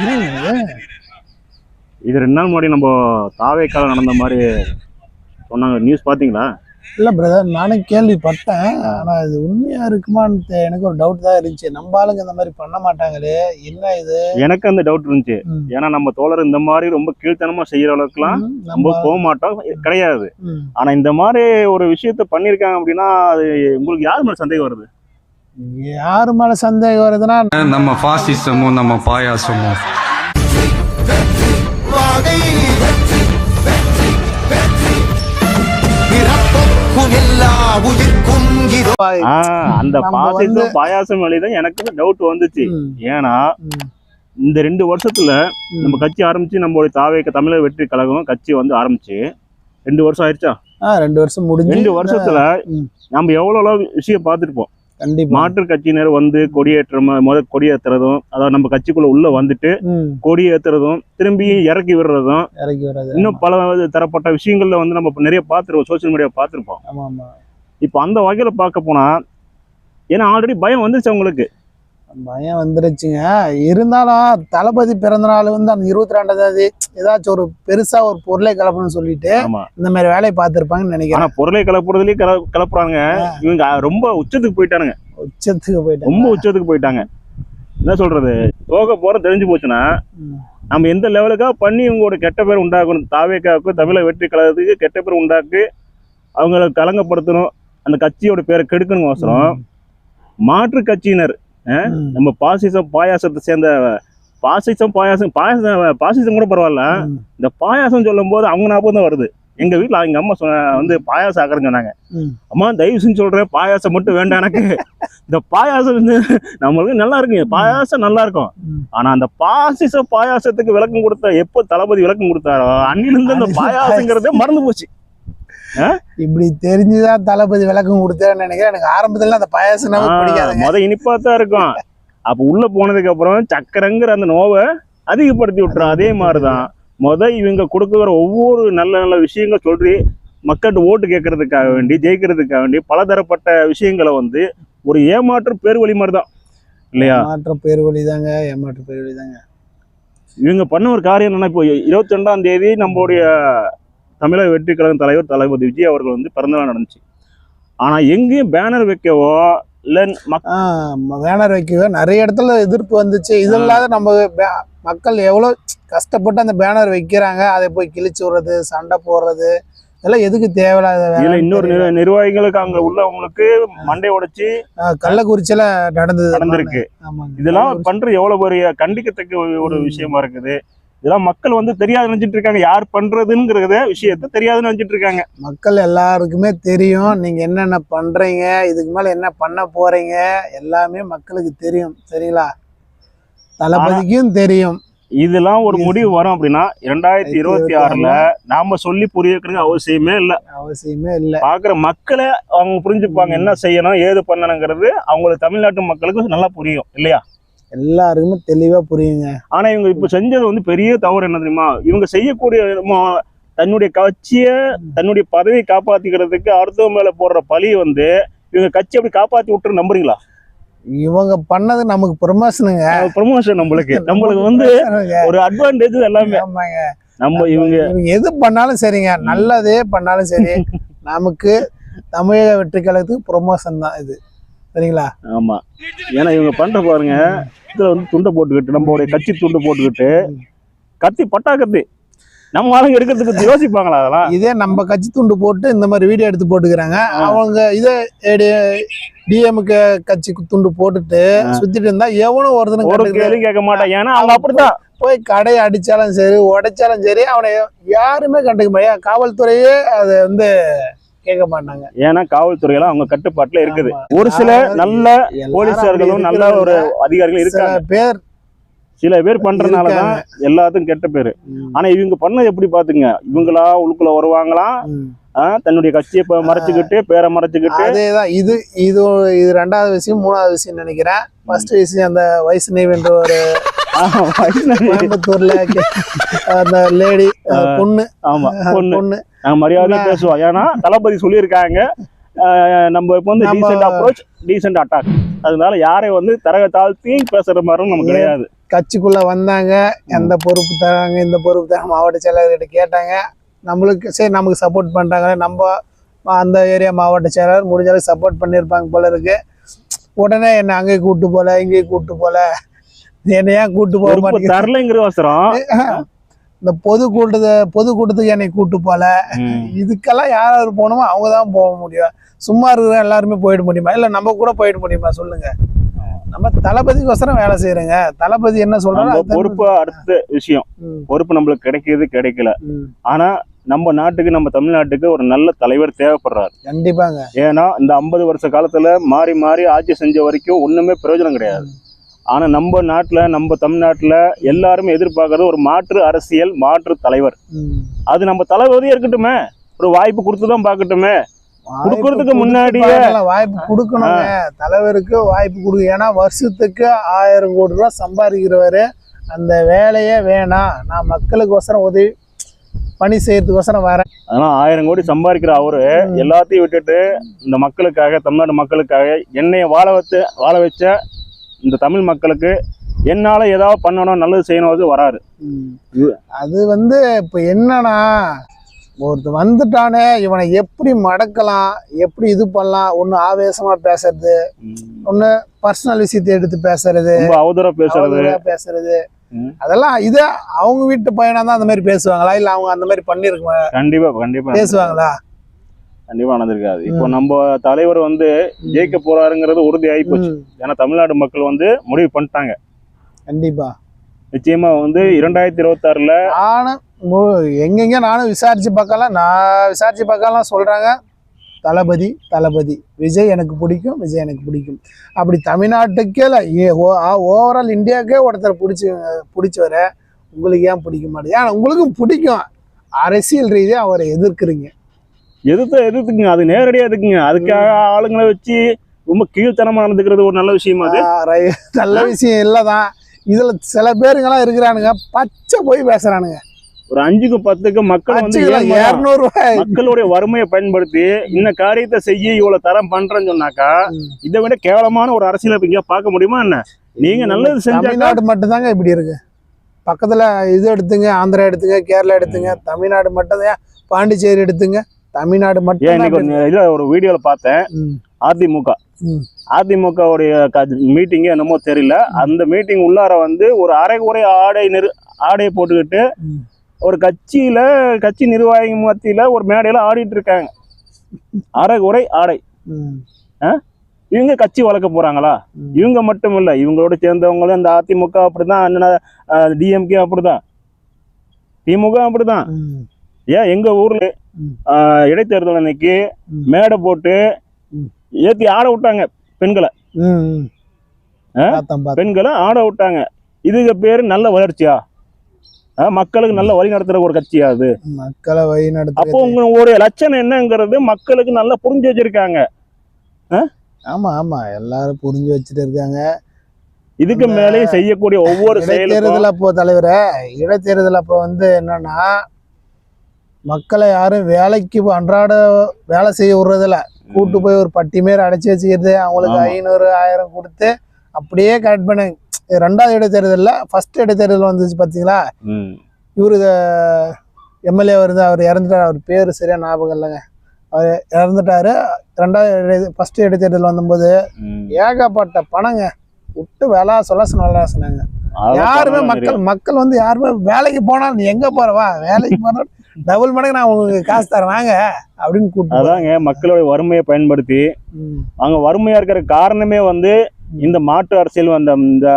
இது? ரெண்டு நாள் முன்னாடி நம்ம தாவேக்கால நடந்த மாதிரி சொன்னாங்க. நியூஸ் பாத்தீங்களா இல்ல பிரதர் நானும் கேள்விப்பட்டேன். ஆனா இது உண்மையா இருக்குமான்னு எனக்கு ஒரு டவுட் தான் இருந்துச்சு. நம்ம ஆளுங்க இந்த மாதிரி பண்ண மாட்டாங்களே. என்ன இது? எனக்கு அந்த டவுட் இருந்துச்சு. ஏன்னா நம்ம தோழர் இந்த மாதிரி ரொம்ப கீழ்த்தனமா செய்யற அளவுக்குலாம் நம்ம போக மாட்டோம் கிடையாது. ம். ஆனா இந்த மாதிரி ஒரு விஷயத்த பண்ணிருக்காங்க அப்படின்னா அது உங்களுக்கு யார் மேல சந்தேகம் வருது? யாரு மேல சந்தேகம் வருதுன்னா நம்ம பாசிசமும் நம்ம பாயாசமும். அந்த பாசிசம் பாயாசம் மேலேதான் எனக்கு டவுட் வந்துச்சு. ஏன்னா இந்த ரெண்டு வருஷத்துல. நம்ம கட்சி ஆரம்பிச்சு நம்மளுடைய தாவேக்க தமிழக வெற்றி கழகம் கட்சி வந்து ஆரம்பிச்சு. ரெண்டு வருஷம் ஆயிடுச்சா? ஆ, ரெண்டு வருஷம் முடிஞ்சு ரெண்டு வருஷத்துல. நம்ம எவ்வளவு விஷயம் பார்த்துருப்போம். கண்டிப்பா. மாற்று கட்சியினர் வந்து கொடியேற்றம் முத கொடியேற்றுறதும் அதாவது நம்ம கட்சிக்குள்ள உள்ள வந்துட்டு கொடியேற்றுறதும் திரும்பி இறக்கி விடுறதும் இறக்கி இன்னும் பல தரப்பட்ட விஷயங்கள்ல வந்து நம்ம நிறைய பார்த்துருப்போம் சோசியல் மீடியா பார்த்துருப்போம். இப்போ அந்த வகையில பார்க்க போனா ஏன்னா ஆல்ரெடி பயம் வந்துச்சு அவங்களுக்கு. பயம் வந்துருச்சுங்க. இருந்தாலும் தளபதி பிறந்த நாள் வந்து அந்த இருபத்தி ரெண்டாம் தேதி ஏதாச்சும் ஒரு பெருசா ஒரு பொருளை கலப்பணும்னு சொல்லிட்டு இந்த மாதிரி வேலையை பார்த்திருப்பாங்கன்னு நினைக்கிறேன். பொருளை கலப்புறதுலயே கல கிளப்புறாங்க இவங்க ரொம்ப உச்சத்துக்கு போயிட்டானுங்க. உச்சத்துக்கு போயிட்டு ரொம்ப உச்சத்துக்கு போயிட்டாங்க. என்ன சொல்றது? போக போற தெரிஞ்சு போச்சுன்னா நம்ம எந்த லெவலுக்காக பண்ணி இவங்களோட கெட்ட பேர் உண்டாக்கணும் தாவேக்காவுக்கு தமிழக வெற்றி கழகத்துக்கு கெட்ட பேர் உண்டாக்கி அவங்கள கலங்கப்படுத்தணும். அந்த கட்சியோட பேரை கெடுக்கணும் அவசரம் மாற்று கட்சியினர் நம்ம பாசிசம் பாயாசத்தை சேர்ந்த பாசிசம் பாயாசம் பாயாசம் பாசிசம் கூட பரவாயில்ல. இந்த பாயாசம் சொல்லும் போது அவங்க ஞாபகம் தான் வருது. எங்க வீட்டுல எங்க அம்மா வந்து பாயாசம் ஆக்குறேன்னு சொன்னாங்க. அம்மா தயவு செஞ்சு சொல்றேன் பாயாசம் மட்டும் வேண்டாம் எனக்கு. இந்த பாயாசம் வந்து நம்மளுக்கு நல்லா இருக்குங்க பாயாசம் நல்லா இருக்கும். ஆனா அந்த பாசிச பாயாசத்துக்கு விளக்கம் கொடுத்த எப்போ தளபதி விளக்கம் கொடுத்தாரோ அன்னிலிருந்து அந்த பாயாசங்கிறதே மறந்து போச்சு. இப்படி தெரிஞ்சுதான் தளபதி விளக்கம் கொடுத்தேன்னு நினைக்கிறேன். எனக்கு ஆரம்பத்துல அந்த பாயாசனாவே பிடிக்காதுங்க. முத இனிப்பா தான் இருக்கும். அப்ப உள்ள போனதுக்கு அப்புறம் சக்கரங்கிற அந்த நோவை அதிகப்படுத்தி விட்டுரும். அதே மாதிரிதான். முத இவங்க கொடுக்குற ஒவ்வொரு நல்ல நல்ல விஷயங்கள் சொல்லி மக்கள்கிட்ட ஓட்டு கேட்கறதுக்காக வேண்டி ஜெயிக்கிறதுக்காக வேண்டி பலதரப்பட்ட விஷயங்களை வந்து ஒரு ஏமாற்று பேர் வழி மாதிரி தான் இல்லையா? ஏமாற்ற பேர் வழிதாங்க ஏமாற்ற பேர் வழிதாங்க. இவங்க பண்ண ஒரு காரியம் என்னன்னா இப்போ இருபத்தி ரெண்டாம் தேதி நம்மளுடைய தமிழக வெற்றி கழகம் தலைவர் தளபதி விஜய் அவர்கள் வந்து பிறந்தநாள் நடந்துச்சு. ஆனா எங்கேயும் பேனர் வைக்கவோ இல்ல வேனர் வைக்கவே நிறைய இடத்துல எதிர்ப்பு வந்துச்சு. இது இல்லாத நம்ம மக்கள் எவ்வளோ கஷ்டப்பட்டு அந்த பேனர் வைக்கிறாங்க. அதை போய் கிழிச்சு விடுறது சண்டை போடுறது இதெல்லாம் எதுக்கு தேவையில்லாத இன்னொரு நிர்வாகிகளுக்கு அங்க உள்ளவங்களுக்கு மண்டை உடைச்சு கள்ளக்குறிச்சியில நடந்தது. நடந்திருக்கு. இதெல்லாம் பண்றது எவ்வளவு பெரிய கண்டிக்கத்தக்க ஒரு-. விஷயமா இருக்குது. இதெல்லாம் மக்கள் வந்து தெரியாது நினைச்சிட்டு இருக்காங்க. யார் பண்றதுங்கிறத விஷயத்த தெரியாதுன்னு நினைச்சிட்டு இருக்காங்க. மக்கள் எல்லாருக்குமே தெரியும். நீங்க என்னென்ன பண்றீங்க இதுக்கு மேல என்ன பண்ண போறீங்க எல்லாமே மக்களுக்கு தெரியும். சரிங்களா? தளபதிக்கும் தெரியும். இதெல்லாம் ஒரு. முடிவு வரும் அப்படின்னா இரண்டாயிரத்தி இருபத்தி ஆறுல நாம சொல்லி புரிய வைக்கிறது அவசியமே இல்ல. அவசியமே இல்லை. பாக்குற மக்களை அவங்க புரிஞ்சுப்பாங்க என்ன செய்யணும் ஏது பண்ணணுங்கிறது அவங்களுக்கு தமிழ்நாட்டு மக்களுக்கு நல்லா புரியும் இல்லையா? எல்லாருக்குமே தெளிவா புரியுங்க. ஆனா இவங்க இப்ப செஞ்சது வந்து பெரிய தவறு என்ன தெரியுமா? இவங்க செய்யக்கூடிய தன்னுடைய கட்சிய தன்னுடைய பதவியை காப்பாத்திக்கிறதுக்கு அடுத்தவங்க மேல போடுற பழி வந்து இவங்க கட்சி அப்படி காப்பாத்தி விட்டுரு நம்புறீங்களா? இவங்க பண்ணது நமக்கு ப்ரொமோஷனுங்க ப்ரமோஷன் நம்மளுக்கு. நம்மளுக்கு வந்து ஒரு அட்வான்டேஜ் எல்லாமே. ஆமாங்க. நம்ம இவங்க இவங்க எது பண்ணாலும் சரிங்க. நல்லதே பண்ணாலும் சரி. நமக்கு தமிழக வெற்றி கழகத்துக்கு ப்ரொமோஷன் தான் இது. சரிங்களா? ஆமா. ஏன்னா இவங்க பண்ற பாருங்க இதுல வந்து துண்டை போட்டுக்கிட்டு நம்மளுடைய கட்சி துண்டை போட்டுக்கிட்டு கத்தி பட்டா கத்தி. நம்ம ஆளுங்க எடுக்கிறதுக்கு யோசிப்பாங்களா அதெல்லாம்? இதே நம்ம கட்சி துண்டு போட்டு இந்த மாதிரி வீடியோ எடுத்து போட்டுக்கிறாங்க. அவங்க இதே டிஎம்கே கட்சி துண்டு போட்டுட்டு சுத்திட்டு இருந்தா எவனும் ஒருத்தனும் ஒரு. கேள்வி கேட்க மாட்டான். ஏன்னா அவங்க அப்படித்தான். போய் கடையை அடிச்சாலும் சரி உடைச்சாலும் சரி அவனை யாருமே கண்டுக்க மாட்டாங்க காவல்துறையே அதை வந்து கேட்க மாட்டாங்க. ஏன்னா காவல்துறையெல்லாம் அவங்க கட்டுப்பாட்டுல இருக்குது. ஒரு சில நல்ல அப்படி நல்ல ஒரு அதிகாரிகள் இருக்காங்க பேர் சில பேர் பண்றதுனாலதான் எல்லாத்துக்கும் கெட்ட பேரு. ஆனா இவங்க பண்ணது எப்படி பாத்துங்க இவங்களா உள்ளுக்குள்ள வருவாங்களா? தன்னுடைய கட்சியை இப்ப மறைச்சுக்கிட்டு பேரை மறைச்சுக்கிட்டு. அதேதான். இது இது இது ரெண்டாவது விஷயம் மூணாவது விஷயம் நினைக்கிறேன். ஃபர்ஸ்ட் விஷயம் அந்த வைஷ்ணவி என்ற ஒரு. கோயம்புத்தூர்ல அந்த லேடி பொண்ணு. ஆமா பொண்ணு. நாங்க மரியாதையா? பேசுவோம். ஏன்னா தளபதி சொல்லியிருக்காங்க. நம்ம இப்போ வந்து டீசென்ட் அப்ரோச் டீசென்ட் அட்டாக் அதனால யாரையும் வந்து தரக தாழ்த்தி பேசுற மாதிரியும் நமக்கு கிடையாது. கட்சிக்குள்ள வந்தாங்க. எந்த பொறுப்பு தராங்க இந்த பொறுப்பு தராங்க மாவட்ட செயலாளர்கிட்ட கேட்டாங்க. நம்மளுக்கு சரி நமக்கு சப்போர்ட் பண்றாங்க நம்ம அந்த ஏரியா மாவட்ட செயலாளர் முடிஞ்ச அளவுக்கு சப்போர்ட் பண்ணியிருப்பாங்க போல இருக்கு. உடனே என்னை அங்கே கூட்டு போல இங்கே கூட்டு போல. என்னை ஏன் கூட்டு போக அவசரம். இந்த பொது கூட்டத்தை பொது கூட்டத்துக்கு என்னை கூட்டு போல. இதுக்கெல்லாம் யார் யார் போகணுமோ அவங்க தான் போக முடியும். சும்மா இருக்கிற எல்லாருமே போயிட முடியுமா? இல்லை நம்ம கூட போயிட முடியுமா? சொல்லுங்க. நம்ம தளபதிக்கோசரம் வேலை செய்யறோங்க. தளபதி என்ன அதுதான் பொறுப்பு அடுத்த விஷயம். பொறுப்பு நம்மளுக்கு கிடைக்கிறது கிடைக்கல. ஆனா நம்ம நாட்டுக்கு நம்ம தமிழ்நாட்டுக்கு ஒரு நல்ல தலைவர் தேவைப்படுறாரு. கண்டிப்பாங்க. ஏன்னா இந்த ஐம்பது வருஷ காலத்துல மாறி மாறி ஆட்சி செஞ்ச வரைக்கும் ஒண்ணுமே பிரயோஜனம் கிடையாது. ஆனா நம்ம நாட்டுல நம்ம தமிழ்நாட்டுல எல்லாருமே எதிர்பார்க்கறது ஒரு மாற்று அரசியல் மாற்று தலைவர். அது நம்ம தளபதியே இருக்கட்டுமே. ஒரு வாய்ப்பு கொடுத்து தான் பார்க்கட்டுமே. வாய்ப்பு கொடுக்கறதுக்கு முன்னாடியே-. வாய்ப்பு கொடுக்கணுங்க. தலைவருக்கு வாய்ப்பு கொடுக்கு ஏன்னா வருஷத்துக்கு ஆயிரம் கோடி ரூபாய் சம்பாதிக்கிறவரு அந்த வேலையே வேணாம். நான் மக்களுக்கோசரம் உதவி பணி செய்யறதுக்கோசரம் வரேன். அதனால ஆயிரம் கோடி சம்பாதிக்கிற அவரு. எல்லாத்தையும் விட்டுட்டு இந்த மக்களுக்காக தமிழ்நாடு மக்களுக்காக என்னைய வாழ வச்சு வாழ வச்ச இந்த தமிழ் மக்களுக்கு என்னால ஏதாவது பண்ணணும் நல்லது செய்யணும் அது வராரு அது வந்து இப்போ என்னன்னா ஒருத்தர் வந்துட்டானே இவனை எப்படி மடக்கலாம் எப்படி இது பண்ணலாம் ஒன்று ஆவேசமா பேசுறது ஒன்று பர்சனல் விஷயத்தை எடுத்து பேசுறது பேசுறது. பேசுறது. அதெல்லாம் இது அவங்க வீட்டு பையனா தான் அந்த மாதிரி பேசுவாங்களா? இல்ல அவங்க அந்த மாதிரி பண்ணிருக்க கண்டிப்பா கண்டிப்பா. பேசுவாங்களா? கண்டிப்பா நடந்திருக்காது. இப்போ நம்ம தலைவர் வந்து ஜெயிக்க போறாருங்கிறது உறுதி ஆகி போச்சு ஏன்னா தமிழ்நாடு மக்கள் வந்து முடிவு பண்ணிட்டாங்க. கண்டிப்பா. நிச்சயமா வந்து இரண்டாயிரத்தி இருபத்தாறுல நானும் மு- எங்கெங்க நானும் விசாரிச்சு பார்க்கலாம். நான் விசாரிச்சு பார்க்கலாம் சொல்றாங்க. தளபதி தளபதி. விஜய் எனக்கு பிடிக்கும் விஜய் எனக்கு பிடிக்கும். அப்படி தமிழ்நாட்டுக்கே ஓவரால் இந்தியாவுக்கே ஒருத்தர் பிடிச்சி பிடிச்சவர உங்களுக்கு ஏன் பிடிக்க மாட்டேங்குது? ஏன்னா உங்களுக்கும் பிடிக்கும். அரசியல் ரீதியாக அவரை எதிர்க்கிறீங்க. எதிர்த்து எதிர்த்துக்குங்க அது நேரடியா இருக்குங்க அதுக்காக ஆளுங்களை வச்சு ரொம்ப கீழ்த்தனமா நடந்துக்கிறது ஒரு நல்ல விஷயமா நல்ல விஷயம் இல்லைதான். இதுல சில பேருங்கெல்லாம் இருக்கிறானுங்க. பச்சை போய் பேசுறானுங்க. ஒரு அஞ்சுக்கு பத்துக்கு மக்கள் வந்து மக்களுடைய வறுமையை பயன்படுத்தி இந்த காரியத்தை செய்ய இவ்வளவு தரம் பண்றேன்னு சொன்னாக்கா இதை விட கேவலமான ஒரு அரசியலை இங்க பார்க்க முடியுமா என்ன? நீங்க நல்லது செஞ்சாக்கா தமிழ்நாடு மட்டும்தாங்க இப்படி இருக்கு. பக்கத்துல இது எடுத்துங்க ஆந்திரா எடுத்துங்க கேரளா எடுத்துங்க தமிழ்நாடு மட்டும் தான் பாண்டிச்சேரி எடுத்துங்க தமிழ்நாடு மட்டும் இன்னைக்கு ஒரு இதுல ஒரு வீடியோல பார்த்தேன். அதிமுக. அதிமுகவுடைய மீட்டிங் என்னமோ தெரியல. அந்த மீட்டிங் உள்ளார வந்து ஒரு அரை குறை ஆடை நிறு ஆடையை போட்டுக்கிட்டு. ஒரு கட்சியில கட்சி நிர்வாகி மத்தியில ஒரு மேடையில ஆடிட்டு இருக்காங்க. அரை குறை ஆடை இவங்க கட்சி வளர்க்க போறாங்களா? இவங்க மட்டும் இல்ல இவங்களோட சேர்ந்தவங்களும் இந்த அதிமுக அப்படிதான் டிஎம்கே அப்படிதான். திமுக அப்படிதான். ஏன் எங்க ஊர்ல இடைத்தேர்தல் அன்னைக்கு. மேடை போட்டு. ஏத்தி ஆட விட்டாங்க பெண்களை? பெண்களை ஆட விட்டாங்க. இதுக்கு பேரு நல்ல வளர்ச்சியா? மக்களுக்கு நல்ல வழி நடத்துற ஒரு கட்சியா அது. மக்களை வழி அப்போ நடத்து உங்களுடைய லட்சணம் என்னங்கிறது மக்களுக்கு நல்லா புரிஞ்சு வச்சிருக்காங்க. ஆமா ஆமா. எல்லாரும் புரிஞ்சு வச்சுட்டு இருக்காங்க. இதுக்கு மேலேயும் செய்யக்கூடிய ஒவ்வொரு இடைத்தேர்தல் அப்போ தலைவரே இடைத்தேர்தல் அப்போ வந்து என்னன்னா மக்களை யாரும் வேலைக்கு அன்றாட வேலை செய்ய விடுறதில்ல. கூட்டு போய் ஒரு பட்டி மாரி அடைச்சி வச்சுக்கிறது. அவங்களுக்கு. ஐநூறு ஆயிரம் கொடுத்து அப்படியே கரெக்ட் பண்ணு. இது ரெண்டாவது இடைத்தேர்தலில் ஃபர்ஸ்ட் இடைத்தேர்தல் வந்துச்சு பார்த்தீங்களா. இவரு எம்எல்ஏ வருது அவர் இறந்துட்டார். அவர் பேர் சரியா ஞாபகம் இல்லைங்க. அவர் இறந்துட்டாரு. ரெண்டாவது ஃபர்ஸ்ட் இடைத்தேர்தல் வந்தபோது. ஏகப்பட்ட பணங்க விட்டு வேலை சொல்ல நல்லா சொன்னாங்க அதெல்லாம் யாருமே மக்கள் மக்கள் வந்து யாருமே வேலைக்கு போனா நீ எங்க போறவா வேலைக்கு போனா டபுள் மடங்கு நான் உங்களுக்கு காசு தரேன். வாங்க அப்படின்னு கூப்பிட்டு அதாங்க மக்களுடைய வறுமையை பயன்படுத்தி அவங்க வறுமையா இருக்கிற காரணமே வந்து இந்த மாற்று அரசியல் வந்த இந்த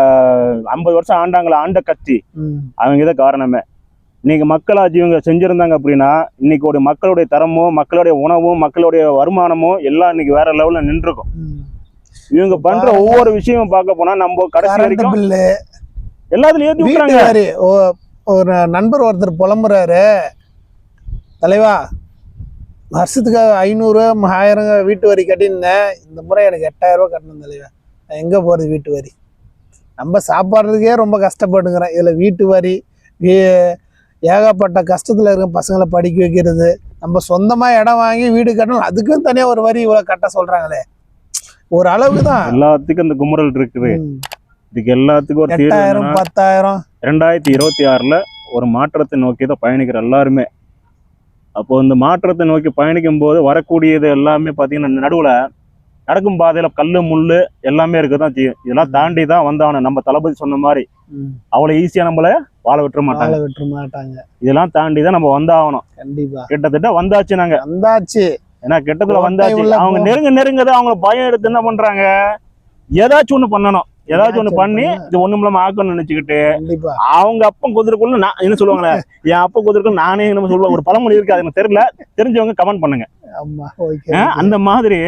ஐம்பது வருஷம் ஆண்டாங்கள ஆண்ட கட்சி அவங்க இதை காரணமே. இன்னைக்கு மக்களாட்சி இவங்க செஞ்சிருந்தாங்க அப்படின்னா இன்னைக்கு ஒரு மக்களுடைய தரமும் மக்களுடைய உணவும் மக்களுடைய வருமானமும் எல்லாம் இன்னைக்கு வேற லெவல்ல நின்றுருக்கும். இவங்க பண்ற ஒவ்வொரு விஷயமும் பார்க்க போனா நம்ம கடைசி வரைக்கும் எல்லாத்துலயும் ஏத்தி வீட்டு விட்டுறாங்க. ஒரு நண்பர் ஒருத்தர் புலம்புறாரு. தலைவா வருஷத்துக்கு ஐநூறு ஆயிரம் வீட்டு வரி கட்டியிருந்தேன். இந்த முறை எனக்கு எட்டாயிரம் ரூபாய் கட்டணும் தலைவா. எங்கே போகிறது வீட்டு வரி? நம்ம சாப்பாடுறதுக்கே ரொம்ப கஷ்டப்படுங்கிறேன் இதில் வீட்டு வரி ஏகப்பட்ட கஷ்டத்தில் இருக்க பசங்களை படிக்க வைக்கிறது நம்ம சொந்தமாக இடம் வாங்கி வீடு கட்டணும் அதுக்கும் தனியாக ஒரு வரி இவ்வளோ கட்ட சொல்கிறாங்களே ஒரு அளவுக்கு தான். எல்லாத்துக்கும் இந்த குமுறல் இருக்குது. இதுக்கு எல்லாத்துக்கும் ஒரு எட்டாயிரம் பத்தாயிரம். ரெண்டாயிரத்தி இருபத்தி ஆறுல ஒரு மாற்றத்தை நோக்கி தான் பயணிக்கிற எல்லாருமே. அப்போ இந்த மாற்றத்தை நோக்கி பயணிக்கும் போது வரக்கூடியது எல்லாமே பார்த்தீங்கன்னா இந்த நடுவுல நடக்கும் பாதையில கல்லு முள்ளு எல்லாமே இருக்குதான் செய்யும். இதெல்லாம் தாண்டி தான் வந்தாவணும் நம்ம தளபதி சொன்ன மாதிரி. அவ்வளவு ஈஸியா நம்மள வாழ விட்டுற மாட்டாங்க. விட்டுற மாட்டாங்க. இதெல்லாம் தாண்டி தான் நம்ம வந்தாகணும். கண்டிப்பா. கிட்டத்தட்ட வந்தாச்சு நாங்க. வந்தாச்சு. ஏன்னா கிட்டத்துல கோட்டை வந்தாச்சு. அவங்க நெருங்க நெருங்கதான் அவங்கள பயம் எடுத்து என்ன பண்றாங்க? ஏதாச்சும் ஒண்ணு பண்ணணும். ஏதாச்சும் ஒண்ணு பண்ணி இது ஒண்ணும் இல்லாம ஆக்கணும்னு நினைச்சுக்கிட்டு அவங்க அப்பன் குதிரைக்குள்ள நான் என்ன சொல்லுவாங்களே? என் அப்பா குதிரைக்குள்ள நானே நம்ம சொல்லுவேன்? ஒரு பழமொழி இருக்கு. அது எனக்கு தெரியல. தெரிஞ்சவங்க கமெண்ட் பண்ணுங்க. அந்த மாதிரி.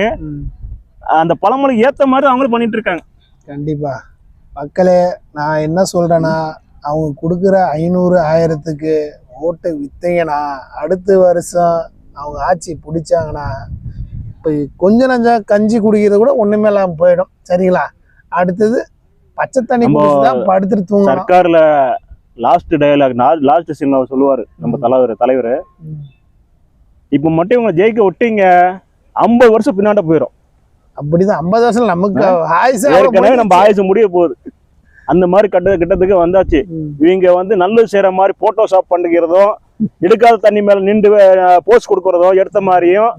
அந்த பழமொழி ஏத்த மாதிரி அவங்களும் பண்ணிட்டு இருக்காங்க. கண்டிப்பா. மக்களே நான் என்ன சொல்றேன்னா அவங்க கொடுக்குற ஐநூறு ஆயிரத்துக்கு ஓட்டு வித்தீங்கன்னா அடுத்த வருஷம் அவங்க ஆட்சி பிடிச்சாங்கன்னா இப்போ கொஞ்ச நஞ்சம் கஞ்சி குடிக்கிறது கூட ஒண்ணுமே இல்லாம போயிடும். சரிங்களா? அடுத்தது பச்சை தண்ணி படுத்துட்டு தூங்கணும். சர்க்கார்ல லாஸ்ட் டயலாக் லாஸ்ட் சீன் சொல்லுவாரு நம்ம தலைவர் தலைவர். இப்ப மட்டும் இவங்க ஜெயிக்க விட்டீங்க ஐம்பது வருஷம் பின்னாண்ட போயிடும் அப்படிதான் ஐம்பது வருஷம் நமக்கு ஆயுசு ஏற்கனவே நம்ம ஆயுசு முடிய போகுது அந்த மாதிரி கட்ட கிட்டத்துக்கு வந்தாச்சு. இவங்க வந்து நல்லது செய்யற மாதிரி போட்டோஷாப் பண்ணிக்கிறதும் எடுக்காத தண்ணி மேல நின்று போஸ்ட் கொடுக்கறதும் எடுத்த மாதிரியும்.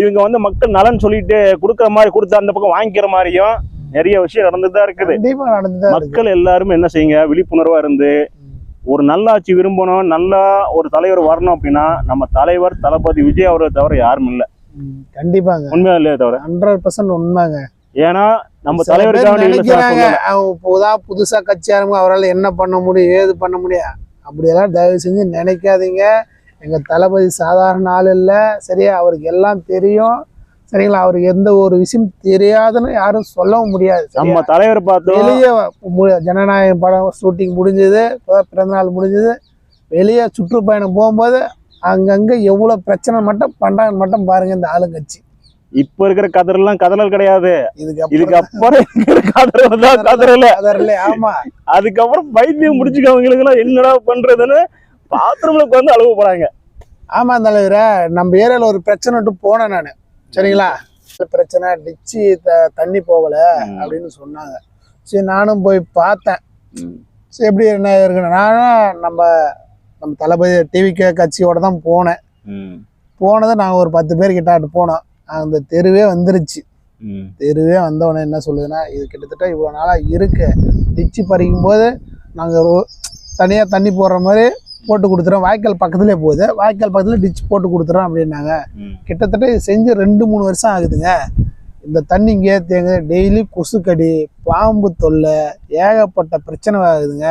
இவங்க வந்து மக்கள் நலன் சொல்லிட்டு கொடுக்குற மாதிரி கொடுத்து அந்த பக்கம் வாங்கிக்கிற மாதிரியும் நிறைய விஷயம் இருக்குது நடந்துதான் இருக்கு மக்கள் எல்லாருமே என்ன செய்யுங்க விழிப்புணர்வா இருந்து. ஒரு நல்லாட்சி விரும்பணும் நல்லா ஒரு தலைவர் வரணும் அப்படின்னா நம்ம தலைவர் தளபதி விஜய் அவரை தவிர யாரும் இல்ல. கண்டிப்பாங்க. உண்மையா இல்லையா தவிர? ஹண்ட்ரட் பர்சன்ட் உண்மைங்க. ஏன்னா நம்ம சார் நினைக்கிறாங்க புதா புதுசா கட்சி ஆரம்பிங்க அவரால் என்ன பண்ண முடியும் ஏது பண்ண முடியும்? அப்படியெல்லாம் தயவு செஞ்சு நினைக்காதீங்க. எங்க தளபதி சாதாரண ஆள் இல்ல. சரியா? அவருக்கு எல்லாம் தெரியும். சரிங்களா? அவருக்கு எந்த ஒரு விஷயம் தெரியாதுன்னு யாரும் சொல்லவும் முடியாது? நம்ம தலைவர் பார்த்தோம். வெளியே ஜனநாயகம் படம் ஷூட்டிங் முடிஞ்சது. பிறந்தநாள் முடிஞ்சது. வெளியே சுற்றுப்பயணம் போகும்போது அங்கங்க எவ்வளவு பிரச்சனை மட்டும் பண்றாங்க மட்டும் பாருங்க இந்த ஆளுங்கட்சி. இப்ப இருக்கிற கதறெல்லாம் கதறல் கிடையாது. இதுக்கு அப்புறம் கதறல் தான் கதறல கதறல ஆமா. அதுக்கப்புறம் பைத்தியம் முடிச்சுக்கவங்களுக்கு எல்லாம் என்னடா பண்றதுன்னு பாத்ரூம்ல உட்காந்து அழுவ போறாங்க. ஆமா தலைவரே நம்ம ஏரியால ஒரு பிரச்சனை விட்டு போனேன் நான். சரிங்களா? பிரச்சனை டிச்சு தண்ணி போகல அப்படின்னு சொன்னாங்க. சரி நானும் போய் பார்த்தேன். சரி எப்படி என்ன இருக்குன்னு. நானும் நம்ம நம்ம தளபதி டிவிகே கட்சியோட தான் போனேன். போனதை நாங்கள் ஒரு பத்து பேர் கிட்ட போனோம். அந்த தெருவே வந்துருச்சு. தெருவே வந்தவொடனே என்ன சொல்லுதுன்னா இது கிட்டத்தட்ட இவ்வளோ நாளாக இருக்கு. டிச்சு பறிக்கும் போது நாங்கள் தனியாக தண்ணி போடுற மாதிரி போட்டு கொடுத்துறோம். வாய்க்கால் பக்கத்துலேயே போகுது. வாய்க்கால் பக்கத்தில் டிச் போட்டு கொடுத்துறோம் அப்படின்னாங்க. கிட்டத்தட்ட இது செஞ்சு ரெண்டு மூணு வருஷம் ஆகுதுங்க. இந்த தண்ணி இங்கே தேங்க டெய்லி கொசுக்கடி பாம்பு தொல்லை ஏகப்பட்ட பிரச்சனை ஆகுதுங்க.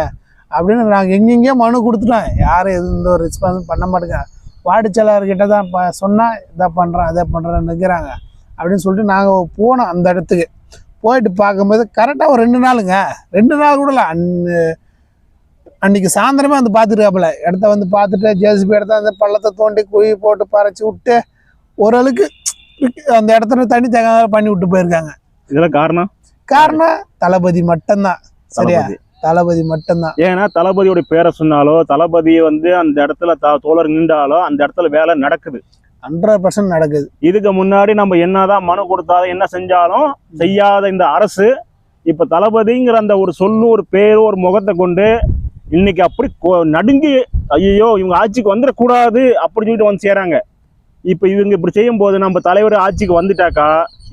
அப்படின்னு நாங்கள் எங்கெங்கேயோ மனு கொடுத்துட்டோம் யாரும் எதுவும் எந்த ஒரு ரெஸ்பான்ஸ் பண்ண மாட்டேங்க. வார்டு செயலாளர்கிட்ட தான் ப சொன்னால் இதை பண்ணுறேன் அதை பண்ணுறேன்னு நிற்கிறாங்க அப்படின்னு சொல்லிட்டு நாங்கள் போனோம் அந்த இடத்துக்கு. போயிட்டு பார்க்கும்போது கரெக்டாக ஒரு ரெண்டு நாளுங்க. ரெண்டு நாள் கூட இல்லை. அன்னு அன்னைக்கு சாயந்தரமே வந்து பார்த்துருக்காப்புல. இடத்த வந்து பார்த்துட்டு ஜேசிபி இடத்த அந்த பள்ளத்தை தோண்டி குழி போட்டு பறைச்சி விட்டு ஓரளவுக்கு அந்த இடத்துல தண்ணி தேங்காய் பண்ணி விட்டு போயிருக்காங்க. இதெல்லாம் காரணம்? காரணம் தளபதி மட்டும்தான். சரியா? தளபதி. மட்டும்தான். ஏன்னா தளபதியோட பேரை சொன்னாலோ தளபதி வந்து அந்த இடத்துல தோழர் நின்றாலோ அந்த இடத்துல வேலை நடக்குது. ஹண்ட்ரட் பர்சன்ட் நடக்குது. இதுக்கு முன்னாடி நம்ம என்னதான் மனு கொடுத்தாலும் என்ன செஞ்சாலும் செய்யாத இந்த அரசு இப்ப தளபதிங்கிற அந்த ஒரு சொல்லு ஒரு பேரு ஒரு முகத்தை கொண்டு இன்னைக்கு அப்படி நடுங்கி ஐயோ இவங்க ஆட்சிக்கு வந்துடக்கூடாது அப்படின்னு சொல்லிட்டு வந்து சேராங்க. இப்ப இவங்க இப்படி செய்யும் போது நம்ம தலைவர் ஆட்சிக்கு வந்துட்டாக்கா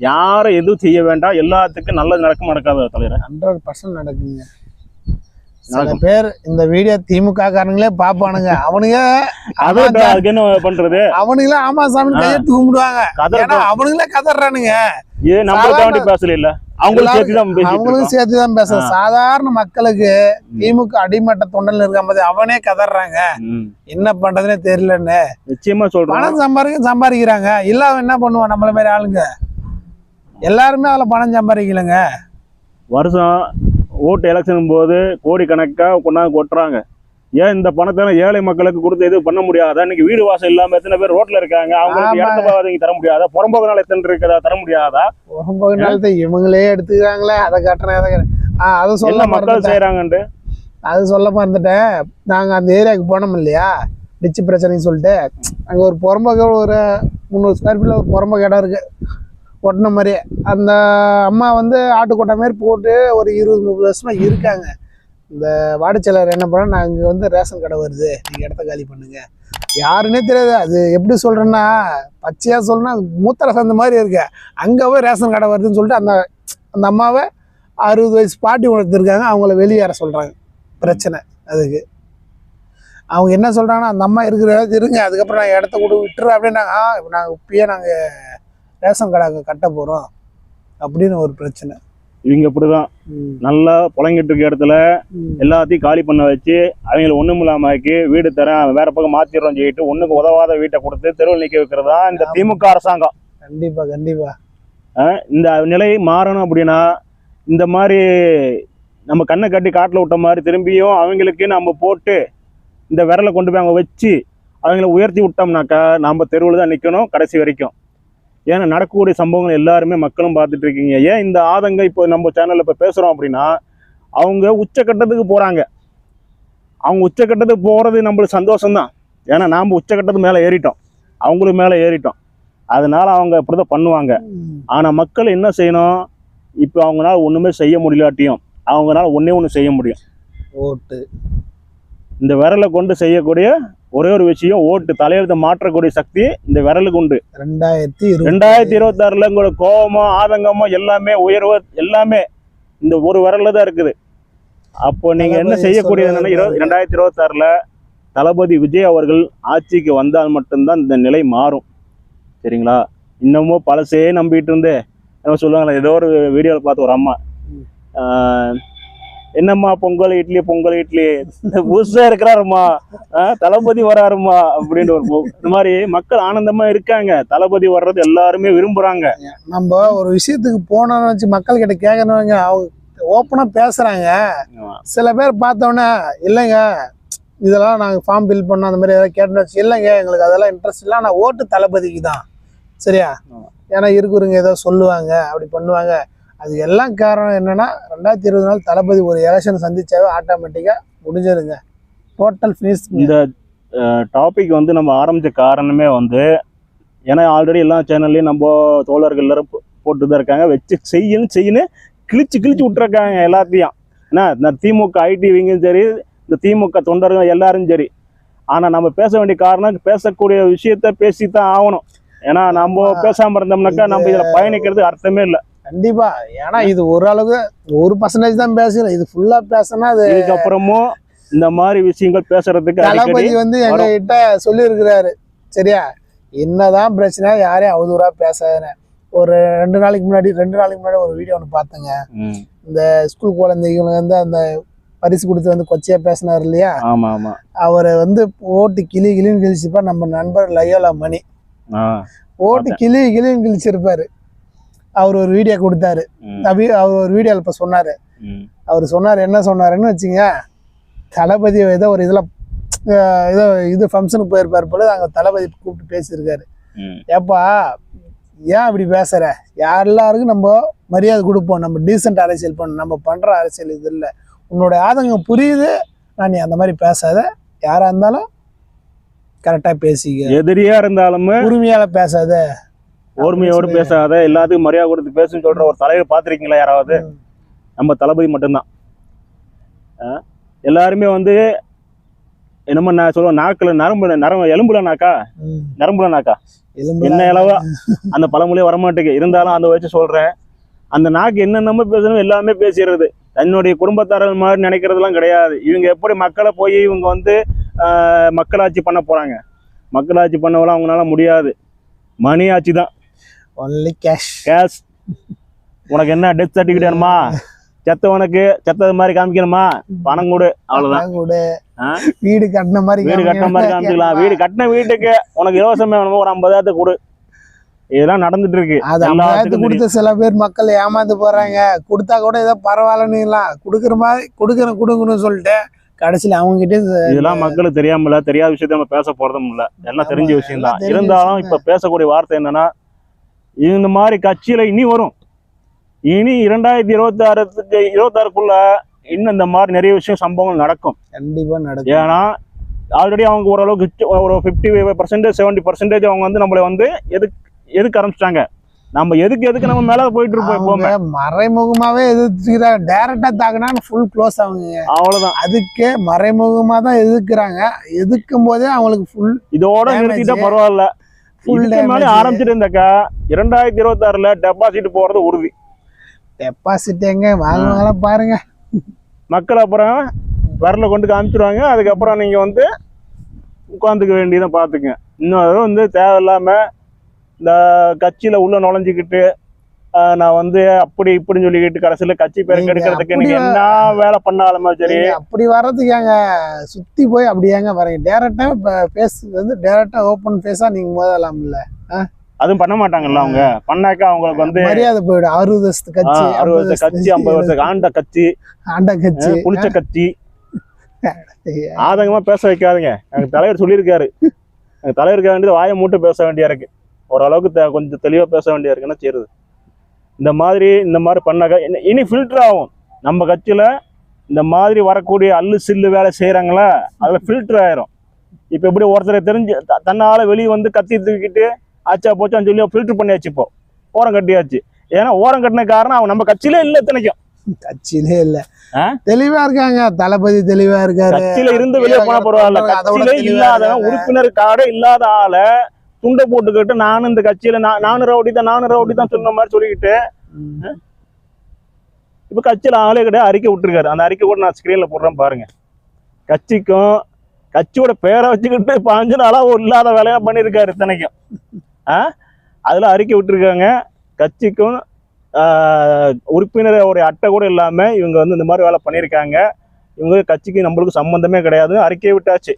யாரும் எதுவும் செய்ய வேண்டாம் எல்லாத்துக்கும் நல்லது நடக்கும் நடக்காத தலைவர்? ஹண்ட்ரட் பர்சன்ட் நடக்குங்க சில. பேர் இந்த வீடியோ திமுக காரங்களே பாப்பானுங்க. அவனுங்க பண்றது? அவனுங்களே ஆமா சாமி கதற ஏன்னா அவனுங்களே கதறானுங்க இது வேண்டி பேசல இல்ல? அவங்களும் சேர்த்து தான் பேசிட்டு அவங்களும் இருக்கோம். சேர்த்து தான் பேச. சாதாரண மக்களுக்கு திமுக அடிமட்ட தொண்டல் இருக்கும்போது அவனே கதறாங்க. என்ன பண்றதுனே தெரியலன்னு. நிச்சயமா சொல்றேன் பணம் சம்பாதிக்க சம்பாதிக்கிறாங்க. இல்ல அவன் என்ன பண்ணுவான்? நம்மள மாதிரி ஆளுங்க. எல்லாருமே அதுல பணம் சம்பாதிக்கலங்க. வருஷம் ஓட்டு எலெக்ஷன் போது கோடிக்கணக்கா கொண்டாந்து கொட்டுறாங்க. ஏன் இந்த பணத்தை ஏழை மக்களுக்கு கொடுத்து எதுவும் பண்ண முடியாதா? இன்னைக்கு வீடு வாசல் இல்லாம எத்தனை பேர் ரோட்ல இருக்காங்க? அவங்களுக்கு. இடத்த தர முடியாதா? புறம்போக்கு எத்தனை இருக்குதா? தர முடியாதா? ரொம்ப நாளத்தை இவங்களே எடுத்துக்கிறாங்களே. அதை கட்டுறேன் அதை கட்டுறேன். ஆ அதை சொல்ல மக்கள் செய்யறாங்கன்ட்டு அது சொல்ல மறந்துட்டேன். நாங்க அந்த ஏரியாவுக்கு போனோம் இல்லையா? டிச்சு பிரச்சனைன்னு சொல்லிட்டு. அங்க ஒரு புறம்போக்கு ஒரு முந்நூறு ஸ்கொயர் ஃபீட்ல ஒரு புறம்போக்கு இடம் இருக்கு. கொட்டின மாதிரியே அந்த அம்மா வந்து ஆட்டுக்கொட்டை மாதிரி போட்டு ஒரு இருபது முப்பது வருஷமாக இருக்காங்க. இந்த வாடிச்சலர் என்ன பண்ண நான் இங்கே வந்து ரேஷன் கடை வருது. நீங்கள் இடத்த காலி பண்ணுங்க. யாருன்னே தெரியாது. அது எப்படி சொல்கிறேன்னா பச்சையாக சொல்லணும்னா மூத்தரை சந்த மாதிரி இருக்கு. அங்கே போய் ரேஷன் கடை வருதுன்னு சொல்லிட்டு அந்த அந்த அம்மாவை அறுபது வயசு பாட்டி உணர்த்திருக்காங்க அவங்கள வெளியேற சொல்கிறாங்க பிரச்சனை அதுக்கு. அவங்க என்ன சொல்கிறாங்கன்னா அந்த அம்மா இருக்கிற இருங்க. அதுக்கப்புறம் நான் இடத்த கொடு விட்டுரு அப்படின்னாங்க. ஆ நாங்கள் இப்பயே நாங்கள் ரேஷன் கடை அங்கே கட்ட போகிறோம் அப்படின்னு ஒரு பிரச்சனை. இவங்க இப்படிதான். நல்லா புழங்கிட்டு இருக்க இடத்துல எல்லாத்தையும் காலி பண்ண வச்சு அவங்கள ஒண்ணும் இல்லாம ஆக்கி வீடு தரேன் வேற பக்கம் மாத்திடுறோம் சொல்லிட்டு ஒண்ணுக்கு உதவாத வீட்டை கொடுத்து தெருவில் நிக்க வைக்கிறதா இந்த திமுக அரசாங்கம். கண்டிப்பாக கண்டிப்பாக இந்த நிலை மாறணும் அப்படின்னா இந்த மாதிரி நம்ம கண்ணை கட்டி காட்டில் விட்ட மாதிரி திரும்பியும் அவங்களுக்கு நம்ம போட்டு இந்த விரலை கொண்டு போய் அவங்க வச்சு அவங்கள உயர்த்தி விட்டோம்னாக்கா நம்ம தெருவில் தான் நிற்கணும் கடைசி வரைக்கும். ஏன்னா நடக்கக்கூடிய சம்பவங்கள் எல்லாருமே மக்களும் பார்த்துட்டு இருக்கீங்க ஏன் இந்த ஆதங்கம் இப்போ நம்ம சேனலில் இப்போ பேசுகிறோம் அப்படின்னா அவங்க உச்சக்கட்டத்துக்கு போகிறாங்க அவங்க உச்சக்கட்டத்துக்கு போகிறது நம்மளுக்கு சந்தோஷம்தான். ஏன்னா நாம் உச்சக்கட்டத்துக்கு மேலே ஏறிட்டோம். அவங்களுக்கு மேலே ஏறிட்டோம். அதனால அவங்க இப்படி தான் பண்ணுவாங்க. ஆனால் மக்கள் என்ன செய்யணும்? இப்போ அவங்களால ஒன்றுமே செய்ய முடியலாட்டியும் அவங்களால ஒன்றே ஒன்று செய்ய முடியும். ஓட்டு. இந்த விரலை கொண்டு செய்யக்கூடிய ஒரே ஒரு விஷயம் ஓட்டு தலையெழுத்தை மாற்றக்கூடிய சக்தி இந்த விரலுக்கு உண்டு. ரெண்டாயிரத்தி ரெண்டாயிரத்தி இருபத்தாறுல உங்களோட கோபமோ ஆதங்கமோ எல்லாமே உயர்வு எல்லாமே இந்த ஒரு விரல்ல தான் இருக்குது. அப்போ நீங்க என்ன இருபது ரெண்டாயிரத்தி இருபத்தாறுல தளபதி விஜய் அவர்கள் ஆட்சிக்கு வந்தால் மட்டும்தான் இந்த நிலை மாறும். சரிங்களா? இன்னமும் பழசே நம்பிட்டு இருந்து என்ன சொல்லுவாங்களே ஏதோ ஒரு வீடியோவில் பார்த்து ஒரு அம்மா என்னம்மா பொங்கல் இட்லி பொங்கல் இட்லி? புதுசா இருக்கிறாருமா தளபதி வராருமா அப்படின்ற ஒரு இந்த மாதிரி மக்கள் ஆனந்தமா இருக்காங்க. தளபதி வர்றது எல்லாருமே விரும்புறாங்க. நம்ம ஒரு விஷயத்துக்கு போனோம்னு வச்சு மக்கள் கிட்ட கேட்கணுங்க அவங்க ஓப்பனாக பேசுகிறாங்க சில பேர் பார்த்தோன்னே இல்லைங்க இதெல்லாம் நாங்கள் ஃபார்ம் ஃபில் பண்ணோம் அந்த மாதிரி ஏதாவது கேட்டோம்னு வச்சு இல்லைங்க எங்களுக்கு அதெல்லாம் இன்ட்ரெஸ்ட் இல்லை ஆனால் ஓட்டு தளபதிக்கு தான். சரியா. ஏன்னா இருக்குறவங்க ஏதோ சொல்லுவாங்க அப்படி பண்ணுவாங்க. அது எல்லாம் காரணம் என்னன்னா ரெண்டாயிரத்தி இருபது நாள் தளபதி ஒரு எலெக்ஷன் சந்திச்சாவே ஆட்டோமேட்டிக்காக முடிஞ்சிருங்க. டோட்டல் ஃபினிஷ் இந்த டாபிக் வந்து நம்ம ஆரம்பிச்ச காரணமே வந்து ஏன்னா ஆல்ரெடி எல்லா சேனல்லையும் நம்ம தோழர்கள் எல்லாரும் போட்டு தான் இருக்காங்க. வச்சு செய்யணும் செய்யணும். கிழிச்சு கிழிச்சு விட்டுருக்காங்க எல்லாத்தையும். என்ன இந்த திமுக ஐடிவிங்கும் சரி இந்த திமுக தொண்டர்கள் எல்லாரும் சரி. ஆனால் நம்ம பேச வேண்டிய காரணம் பேசக்கூடிய விஷயத்த பேசி தான் ஆகணும். ஏன்னா நம்ம பேசாம இருந்தோம்னாக்கா நம்ம இதில் பயணிக்கிறது அர்த்தமே இல்லை. கண்டிப்பா. ஏன்னா இது ஓரளவுக்கு ஒரு பர்சன்டேஜ் தான் பேசலாம் இது ஃபுல்லா பேசினா அது இதுக்கப்புறமும் இந்த மாதிரி விஷயங்கள் பேசுறதுக்கு தளபதி வந்து எங்க கிட்ட சரியா? என்னதான் பிரச்சனை யாரையும் அவதூறா பேசாத ஒரு ரெண்டு நாளைக்கு முன்னாடி ரெண்டு நாளைக்கு முன்னாடி ஒரு வீடியோ ஒன்று பார்த்தேங்க. ம், ஸ்கூல் குழந்தைங்களுக்கு வந்து அந்த பரிசு கொடுத்து வந்து கொச்சையா பேசினார் இல்லையா? ஆமா ஆமா. அவரை வந்து ஓட்டு கிளி கிளின்னு கிழிச்சுப்பா நம்ம நண்பர் லயோலா மணி. ஓட்டு கிளி கிளின்னு கிழிச்சிருப்பாரு. அவர் ஒரு வீடியோ கொடுத்தாரு. அபி அவர் ஒரு வீடியோவில் இப்போ சொன்னார். அவர் சொன்னார் என்ன சொன்னாருன்னு வச்சுங்க தளபதி ஏதோ ஒரு இதில் ஏதோ இது ஃபங்க்ஷனுக்கு போயிருப்பார் போல அங்கே தளபதி கூப்பிட்டு பேசியிருக்காரு. ஏப்பா ஏன் இப்படி பேசுற? எல்லாருக்கும் நம்ம மரியாதை கொடுப்போம். நம்ம டீசெண்ட் அரசியல் பண்ணணும். நம்ம பண்ற அரசியல் இது இல்லை. உன்னோட ஆதங்கம் புரியுது. நான் நீ அந்த மாதிரி பேசாத. யாரா இருந்தாலும் கரெக்டா பேசிக்க. எதிரியா இருந்தாலும் உரிமையால பேசாத. ஓர்மையோடு பேசாத எல்லாத்துக்கும் மரியாதை கொடுத்து பேசுன்னு சொல்ற ஒரு தலைவர் பார்த்துருக்கீங்களா யாராவது. நம்ம தளபதி மட்டும்தான். எல்லாருமே வந்து என்னமோ நான் சொல்லுவேன் நாக்குல நரம்பு நரம்பு எலும்புலனாக்கா. நரம்புலனாக்கா? என்ன அளவா? அந்த பழமொழியே வரமாட்டேங்குது. இருந்தாலும் அந்த வச்சு சொல்றேன். அந்த நாக்கு என்னென்னமோ பேசணும் எல்லாமே பேசிடுறது. தன்னுடைய குடும்பத்தாரர் மாதிரி நினைக்கிறதுலாம் கிடையாது. இவங்க எப்படி மக்களை போய் இவங்க வந்து மக்களாட்சி பண்ண போறாங்க? மக்களாட்சி பண்ணவெல்லாம் அவங்களால முடியாது. மணி ஆட்சி தான் ஒன்லி கேஷ் கேஸ் உனக்கு என்ன டெத் சர்டிஃபிகேட் வேணுமா? செத்தவனுக்கு செத்தது மாதிரி காமிக்கணுமா? பணம் கொடு அவ்வளவுதான். கூட? வீடு கட்டின மாதிரி வீடு கட்டின மாதிரி காமிக்கலாம் வீடு கட்டின வீட்டுக்கு உனக்கு இலவசமே வேணுமோ? ஒரு ஐம்பதாயிரத்துக்கு கொடு. இதெல்லாம் நடந்துட்டு இருக்கு. அது கொடுத்த சில பேர் மக்கள் ஏமாந்து போறாங்க. கொடுத்தா கூட ஏதோ பரவாயில்லன்னுலாம் கொடுக்குற மாதிரி கொடுக்குறேன் கொடுங்கன்னு சொல்லிட்டு கடைசியில் அவங்க கிட்டே இதெல்லாம் மக்களுக்கு தெரியாமல தெரியாத விஷயத்த நம்ம பேச போறதும் இல்ல. எல்லாம் தெரிஞ்ச விஷயம் தான் இருந்தாலும் இப்ப பேசக்கூடிய வார்த்தை என்னன்னா இந்த மாதிரி கட்சியில இனி வரும். இனி இரண்டாயிரத்தி இருபத்தி ஆறுக்கு இருபத்தாறுக்குள்ள இன்னும் இந்த மாதிரி நிறைய விஷயம் சம்பவங்கள் நடக்கும். கண்டிப்பா நடக்கும். ஏன்னா ஆல்ரெடி அவங்க ஓரளவுக்கு ஒரு ஃபிஃப்டி பர்சன்டேஜ் செவன்டி பர்சன்டேஜ் அவங்க வந்து நம்மளை வந்து எதுக்கு எதுக்கு ஆரம்பிச்சிட்டாங்க. நம்ம எதுக்கு எதுக்கு நம்ம மேல போயிட்டு இருப்போம் எப்பவுமே. மறைமுகமாவே எதிர்த்துக்கிறாங்க. டைரக்டா தாக்குனா ஃபுல் க்ளோஸ் ஆகுங்க அவ்வளவுதான். அதுக்கே மறைமுகமா தான் எதிர்க்கிறாங்க. எதிர்க்கும் போதே அவங்களுக்கு ஃபுல் இதோட. நிறுத்திட்டா பரவாயில்ல. இதுக்கு. ஆரம்பிச்சிட்டு இருந்தாக்கா இரண்டாயிரத்தி இருபத்தி ஆறுல டெபாசிட் போறது உறுதி. டெபாசிட் எங்க? பாருங்க. மக்கள் அப்புறம் விரல கொண்டு காமிச்சிருவாங்க. அதுக்கப்புறம் நீங்க வந்து உட்காந்துக்க வேண்டியதை பார்த்துங்க இன்னொரு வந்து தேவையில்லாம இந்த கட்சியில உள்ள நுழைஞ்சுக்கிட்டு நான் வந்து அப்படி இப்படின்னு சொல்லிக்கிட்டு கடைசியில கட்சி பேர் கெடுக்கிறதுக்கு அப்படி நீங்க என்ன வேலை பண்ணாலுமே சரி. அப்படி வர்றதுக்கு ஏங்க சுத்தி போய் அப்படியாங்க வரீங்க டேரக்டா பேஸ் வந்து டேரக்டா ஓப்பன் பேஸா நீங்க மோதலாம் இல்ல. அதுவும் பண்ண மாட்டாங்கல்ல அவங்க. பண்ணாக்கா அவங்களுக்கு வந்து மரியாதை போயிடும். அறுபது வருஷத்து கட்சி அறுபது வருஷ கட்சி ஐம்பது வருஷம் ஆண்ட கட்சி. ஆண்ட கட்சி. புளிச்ச கட்சி. ஆதங்கமா பேச வைக்காதீங்க. எங்க தலைவர் சொல்லியிருக்காரு. எங்க தலைவருக்கு வேண்டியது வாயை மூட்டு பேச வேண்டியா இருக்கு. ஓரளவுக்கு கொஞ்சம் தெளிவா பேச வேண்டியா இருக்குன்னா செய்யுது இந்த மாதிரி இந்த மாதிரி பண்ணாக்க இனி- ஃபில்டர் ஆகும். நம்ம கட்சியில இந்த மாதிரி வரக்கூடிய அல்லு சில்லு வேலை செய்யறாங்களா அதுல ஃபில்டர் ஆயிரும். இப்போ எப்படி ஒருத்தரை தெரிஞ்சு தன்னால வெளியே வந்து கத்தி தூக்கிட்டு ஆச்சா போச்சான்னு சொல்லி ஃபில்டர் பண்ணியாச்சு இப்போ. ஓரம் கட்டியாச்சு. ஏன்னா ஓரம் கட்டின காரணம் அவன் நம்ம கட்சியிலே இல்லை இத்தனைக்கும். கட்சியிலே இல்ல? தெளிவா இருக்காங்க. தளபதி தெளிவா இருக்காரு. கட்சியில இருந்து வெளியே போனா பரவாயில்ல. கட்சியில இல்லாத. உறுப்பினர் கார்டே இல்லாத ஆளை துண்டை போட்டுக்கிட்டு நானும் இந்த கட்சியில நான் நானும் ரவுடி தான் நானும் ரவுடி தான் சொன்ன மாதிரி சொல்லிக்கிட்டு. இப்ப கட்சியில ஆளே கிடையாது அறிக்கை விட்டுருக்காரு. அந்த அறிக்கை கூட நான் ஸ்கிரீன்ல போடுறேன் பாருங்க. கட்சிக்கும் கட்சியோட பேரை வச்சுக்கிட்டு பாஞ்சு நாளா இல்லாத வேலையா பண்ணியிருக்காரு இத்தனைக்கும். ஆ? அதுல அறிக்கை விட்டுருக்காங்க. கட்சிக்கும் ஆஹ், உறுப்பினர் ஒரு அட்டை கூட இல்லாம இவங்க வந்து இந்த மாதிரி வேலை பண்ணியிருக்காங்க. இவங்க கட்சிக்கு நம்மளுக்கு சம்பந்தமே கிடையாது. அறிக்கையை விட்டாச்சு.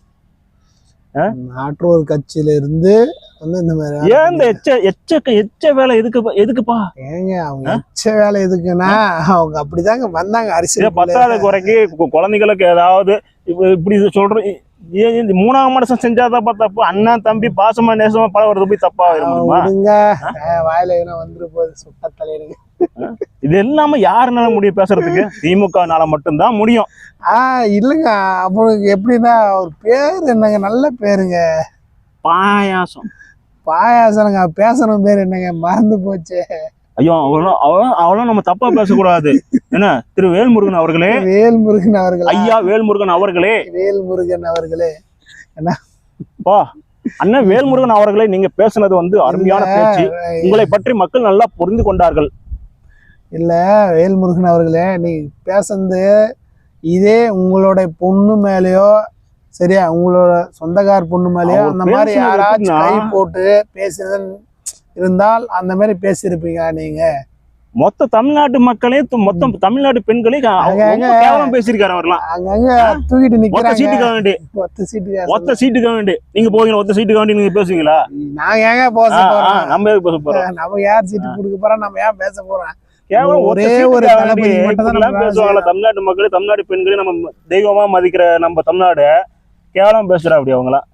மாற்றோர் கட்சியில இருந்து வந்து இந்த மாதிரி ஏன் இந்த எச்ச எச்ச எச்ச வேலை எதுக்கு எதுக்குப்பா? ஏங்க அவங்க எச்ச வேலை எதுக்குன்னா அவங்க அப்படிதாங்க வந்தாங்க இதை அரசியல் பத்தாத குறைக்கு குழந்தைகளுக்கு ஏதாவது இப்ப இப்படி இது சொல்ற இ- ஏன் இந்த மூணாம் மனுஷன் செஞ்சாதான் தப்பு. அண்ணன் தம்பி பாசமா நேசமா பழகிறது போய் தப்பா அஹ் வாயில எதுனா வந்துரு போகுது சுட்ட தலையிடுங்க. இது எல்லாம யாருனால முடியும் பேசுறதுக்கு? திமுகனால மட்டும்தான் முடியும். ஆஹ் இல்லைங்க. அவனுக்கு எப்படின்னா ஒரு பேர் என்னங்க நல்ல பேருங்க. பாயாசம். பாயாசனங்க பேசணும் பேர் என்னங்க மறந்து போச்சு. ஐயோ அவளும் அவளும் நம்ம தப்பா பேசக்கூடாது. என்ன திரு வேல்முருகன் அவர்களே. வேல்முருகன் அவர்களா? ஐயா வேல்முருகன் அவர்களே. வேல்முருகன் அவர்களே. பா அண்ணன் வேல்முருகன் அவர்களே நீங்க பேசுனது வந்து அருமையான பேச்சு. உங்களை பற்றி மக்கள் நல்லா புரிந்து கொண்டார்கள். இல்ல வேல்முருகன் அவர்களே நீ பேசுனது இதே உங்களோட பொண்ணு மேலயோ சரியா? உங்களோட சொந்தக்கார் பொண்ணு மேலயோ அந்த மாதிரி யாராச்சும் கை போட்டு பேசுறது இருந்தால் அந்த மாதிரி பேசியிருப்பீங்க நீங்க? மொத்த தமிழ்நாட்டு மக்களே மொத்தம் தமிழ்நாட்டு பெண்களே க- அங்க, ரொம்ப அங்க. கேவலம் பேசியிருக்காரு அவர்லாம். அங்கங்க தூக்கிட்டு ஒத்த நிக்கிறாங்க சீட்டுக்கு வேண்டி ஒத்த சீட்டு ஒத்த சீட்டுக்கு வேண்டி நீங்க போவீங்க ஒத்த சீட்டுக்கு வேண்டி நீங்க பேசுவீங்களா? நாங்க ஏங்க பேச போறோம்? நம்ம எதுக்கு பேச போறோம்? நம்ம யார் சீட்டு கொடுக்க போறோம்? நம்ம ஏன் பேச போறோம்? கேவலம் ஒரே ஒரு பேசுவாங்களா தமிழ்நாட்டு மக்களே தமிழ்நாட்டு பெண்களே நம்ம தெய்வமா மதிக்கிற நம்ம தமிழ்நாடு. கேவலம் பேசுறா அப்படி அவங்களாம்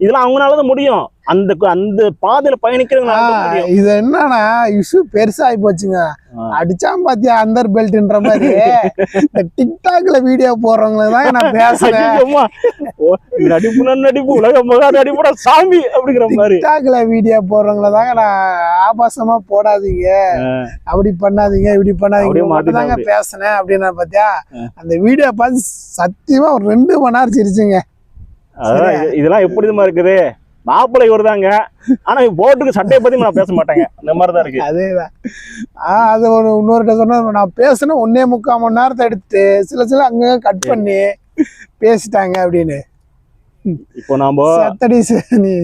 இதெல்லாம் அவங்களாலதான் முடியும். அந்த அந்த பாதையில பயணிக்கிறவங்களால தான் முடியும் இது என்னன்னா இஷ்யூ பெருசாகி போச்சுங்க. ஆ. அடிச்சான் பாத்தியா அந்தர் பெல்ட்ன்ற மாதிரி. இந்த டிக்டாக்ல வீடியோ போடுறவங்கள தான் நான் பேசுறேன். நடிப்புனா நடிப்பு உலக மகா நடிப்புடா சாமி அப்படிங்கிற மாதிரி. டிக்டாக்ல வீடியோ போடுறவங்கள தாங்க நான் ஆபாசமா போடாதீங்க. அப்படி பண்ணாதீங்க இப்படி பண்ணாதீங்க. மட்டும் தாங்க பேசினேன் அப்படின்னு பாத்தியா அந்த வீடியோ பார்த்து சத்தியமா ஒரு ரெண்டு மணி நேரம் சிரிச்சுங்க. அதான் இது- இதெல்லாம் எப்படிமா இருக்குது? மாப்பிள்ளை வருதாங்க ஆனா போட்டுக்கு சட்டையை பத்தி நான் பேச மாட்டேங்க. அந்த மாதிரி தான் இருக்கு. அதேதான். ஆ அது ஒரு இன்னொருட்ட சொன்னா நான் பேசின ஒன்னே முக்கால் மணி நேரத்தை எடுத்து சில சில அங்க கட் பண்ணி பேசிட்டாங்க அப்படின்னு. இப்போ நாம சத்தடி நீ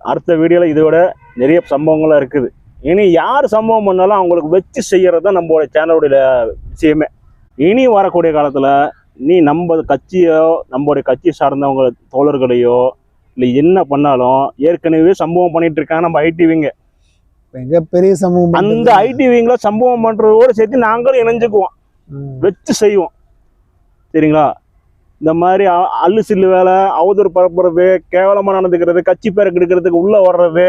அடுத்த வீடியோல இதோட நிறைய சம்பவங்கள்லாம் இருக்குது. இனி யார் சம்பவம் பண்ணாலும் அவங்களுக்கு வச்சு செய்யறது தான் நம்மளோட சேனலுடைய விஷயமே. இனி வரக்கூடிய காலத்துல நீ நம்ம கட்சியோ நம்மளுடைய கட்சி சார்ந்தவங்க தோழர்களையோ இல்லை என்ன பண்ணாலும் ஏற்கனவே சம்பவம் பண்ணிட்டு இருக்காங்க நம்ம ஐடிவிங்க மிகப்பெரிய சமூகம் அந்த ஐடிவிங்கள சம்பவம் பண்றதோடு சேர்த்து நாங்களும் இணைஞ்சுக்குவோம். வச்சு செய்வோம். சரிங்களா? இந்த மாதிரி அல்லு சில்லு வேலை அவதூறு பரப்புறது கேவலமா நடந்துக்கிறது கட்சி பேரை கெடுக்கிறதுக்கு உள்ள வர்றது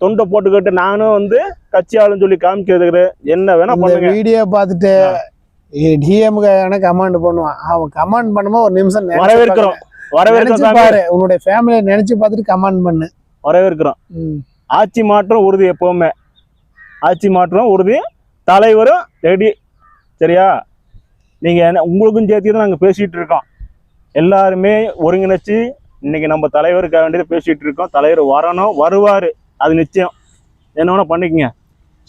தொண்டை போட்டுக்கிட்டு நானும் வந்து கட்சி ஆளுன்னு சொல்லி காமிக்கிறது என்ன வேணா இந்த பண்ணுங்க. வீடியோ பார்த்துட்டு டிஎம்க்கு கமெண்ட் பண்ணுவான். அவன் கமெண்ட் பண்ணும்போது ஒரு நிமிஷம் வரவேற்கிறோம். வரவேற்கிறோம் பாரு. உன்னுடைய ஃபேமிலியை நினைச்சு பார்த்துட்டு கமெண்ட் பண்ணு. வரவேற்கிறோம். ஆட்சி மாற்றம் உறுதி எப்பவுமே. ஆட்சி மாற்றம் உறுதி. தலைவரும் ரெடி சரியா? என்ன உங்களுக்கும் சேர்த்து தான் நாங்கள் பேசிகிட்டு இருக்கோம். எல்லாருமே ஒருங்கிணைச்சு இன்னைக்கு நம்ம தலைவருக்காக வேண்டியது பேசிகிட்டு இருக்கோம். தலைவர் வரணும் வருவார். அது நிச்சயம். என்ன வேணால் பண்ணிக்கங்க.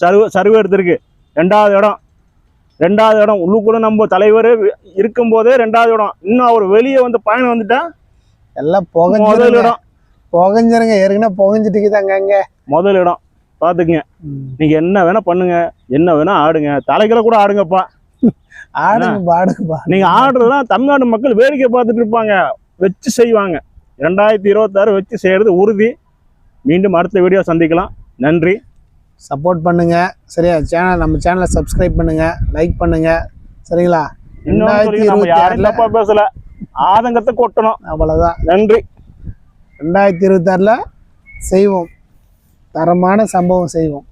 சர்வ சர்வே எடுத்திருக்கு. ரெண்டாவது இடம். ரெண்டாவது இடம் உள்ளுக்குள்ள நம்ம தலைவர் இருக்கும்போதே ரெண்டாவது இடம். இன்னும் அவர் வெளியே வந்து பயணம் வந்துட்டா எல்லாம் முதல் இடம். புகஞ்சிருங்க ஏற்கனவே புகஞ்சிட்டு அங்க முதல் இடம். பார்த்துக்குங்க. நீங்க என்ன வேணா பண்ணுங்க. என்ன வேணா ஆடுங்க. தலைகளை கூட ஆடுங்கப்பா. ஆடுங்க பாடுங்கப்பா நீங்க ஆடுறதுலாம் தமிழ்நாடு மக்கள் வேடிக்கை பார்த்துட்டு இருப்பாங்க. வச்சு செய்வாங்க. ரெண்டாயிரத்தி இருபத்தாறு வச்சு செய்யறது உறுதி. மீண்டும் அடுத்த வீடியோ சந்திக்கலாம். நன்றி. சப்போர்ட் பண்ணுங்க. சரியா? சேனல் நம்ம சேனலை சப்ஸ்கிரைப் பண்ணுங்க. லைக் பண்ணுங்க. சரிங்களா? ரெண்டாயிரத்தி இருபத்தி ஆறுல பேசல. ஆதங்கத்தை கொட்டணும். அவ்வளவுதான். நன்றி. ரெண்டாயிரத்தி இருபத்தாறுல செய்வோம். தரமான சம்பவம் செய்வோம்.